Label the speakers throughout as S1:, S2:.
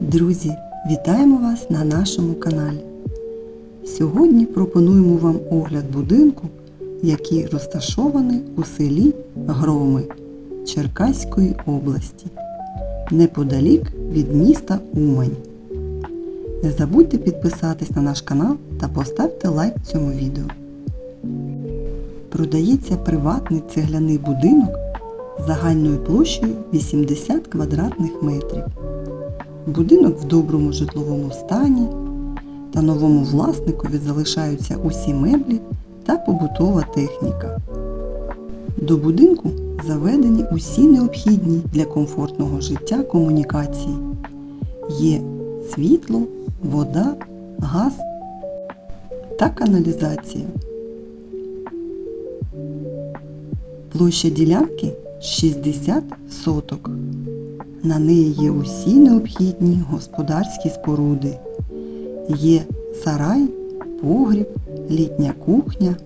S1: Друзі, вітаємо вас на нашому каналі. Сьогодні пропонуємо вам огляд будинку, який розташований у селі Громи Черкаської області, неподалік від міста Умань. Не забудьте підписатись на наш канал та поставте лайк цьому відео. Продається приватний цегляний будинок загальною площею 80 квадратних метрів. Будинок в доброму житловому стані та новому власникові залишаються усі меблі та побутова техніка. До будинку заведені усі необхідні для комфортного життя комунікації. Є світло, вода, газ та каналізація. Площа ділянки 60 соток. На неї є усі необхідні господарські споруди. Є сарай, погріб, літня кухня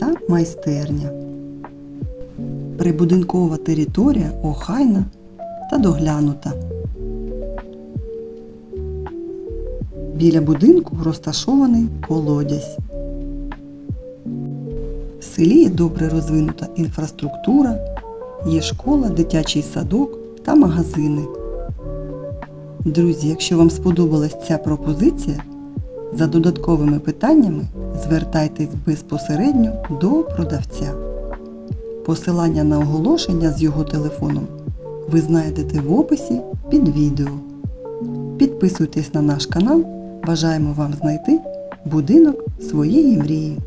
S1: та майстерня. Прибудинкова територія охайна та доглянута. Біля будинку розташований колодязь. В селі є добре розвинута інфраструктура, є школа, дитячий садок та магазини. Друзі, якщо вам сподобалась ця пропозиція, за додатковими питаннями звертайтесь безпосередньо до продавця. Посилання на оголошення з його телефоном ви знайдете в описі під відео. Підписуйтесь на наш канал. Бажаємо вам знайти будинок своєї мрії.